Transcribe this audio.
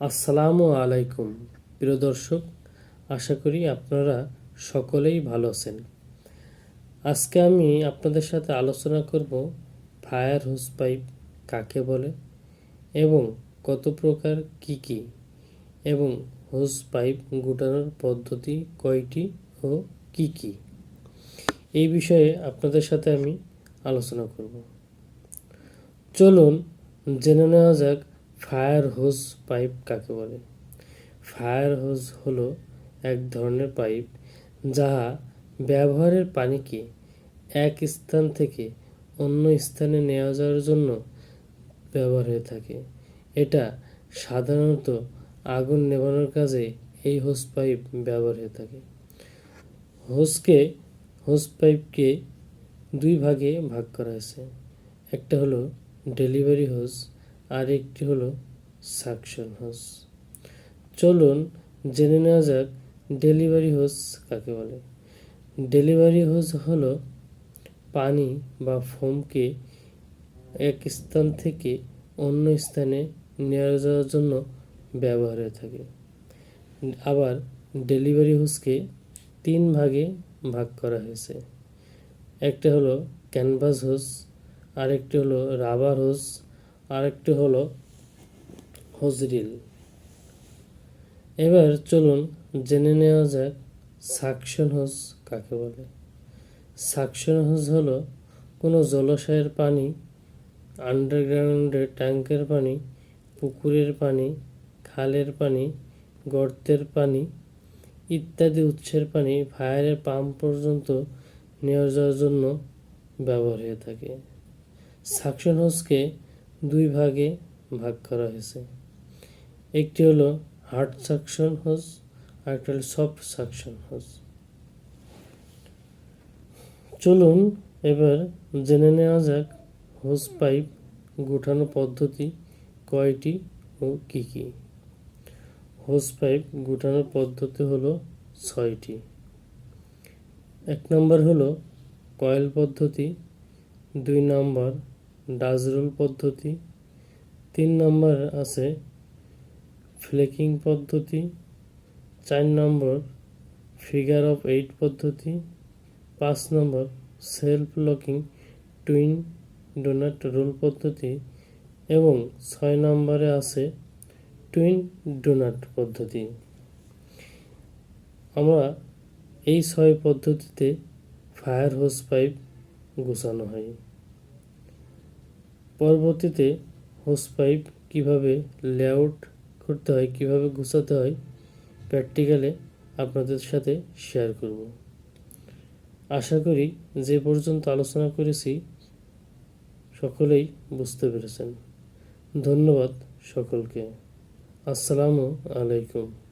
আসসালামু আলাইকুম, প্রিয় দর্শক, আশা করি আপনারা সকলেই ভালো আছেন। আজকে আমি আপনাদের সাথে আলোচনা করব ফায়ার হোস পাইপ কাকে বলে এবং কত প্রকার কি কি এবং হোস পাইপ গুটানোর পদ্ধতি কয়টি ও কি কি এই বিষয়ে আপনাদের সাথে আমি আলোচনা করব। চলুন জেনে নেওয়া যাক ফায়ার হোস পাইপ কাকে বলে? ফায়ার হোস হলো এক ধরনের পাইপ যাহা ব্যবহারের পানিকে এক স্থান থেকে অন্য স্থানে নেওয়া যাওয়ার জন্য ব্যবহার হয়ে থাকে। এটা সাধারণত আগুন নেভানোর কাজে এই হোস পাইপ ব্যবহার হয়ে থাকে। হোসকে হোস পাইপকে দুই ভাগে ভাগ করা হয়েছে। একটা হলো ডেলিভারি হোস আর একটি হলো সাকশন হোস চলুন জেনে নেওয়া যাক ডেলিভারি হোস কাকে বলে। ডেলিভারি হোস হলো পানি বা ফোমকে এক স্থান থেকে অন্য স্থানে নিয়ে যাওয়ার জন্য ব্যবহার হয়ে থাকে। আবার ডেলিভারি হোসকে তিন ভাগে ভাগ করা হয়েছে। একটা হলো ক্যানভাস হোস আরেকটি হলো রাবার হোস আরেকটি হলো হজরিল। এবার চলুন জেনে নেওয়া যাক সাকশন হোস কাকে বলে। সাকশন হোস হলো কোনো জলাশয়ের পানি আন্ডারগ্রাউন্ডের ট্যাঙ্কের পানি, পুকুরের পানি, খালের পানি, গর্তের পানি ইত্যাদি উৎসের পানি ফায়ারের পাম্প পর্যন্ত নিয়ে যাওয়ার জন্য ব্যবহার হয়ে থাকে। সাকশন হোসকে দুই ভাগে ভাগ করা হয়েছে। একটি হলো হার্ড সাকশন হোস আর একটা হলো সফট সাকশন হোস চলুন এবার জেনে নেওয়া যাক হোস পাইপ গুটানো পদ্ধতি কয়টি ও কি কি। হোস পাইপ গুটানোর পদ্ধতি হলো ছয়টি। এক নম্বর হলো কয়েল পদ্ধতি, দুই নম্বর ডাজরোল পদ্ধতি। তিন নম্বর আছে ফ্লেকিং পদ্ধতি। চার নম্বর ফিগার অফ এইট পদ্ধতি। পাঁচ নম্বর self locking twin doughnut roll পদ্ধতি এবং ছয় নম্বরে আছে টুইন ডোনাট পদ্ধতি। আমরা এই ছয় পদ্ধতিতে ফায়ার হোস পাইপ গুছানো হয়। পরবর্তীতে হোস পাইপ কীভাবে লেআউট করতে হয়, কীভাবে গুছাতে হয় প্র্যাকটিক্যালে আপনাদের সাথে শেয়ার করব। আশা করি যে পর্যন্ত আলোচনা করেছি, সকলেই বুঝতে পেরেছেন। ধন্যবাদ সকলকে। আসসালামু আলাইকুম।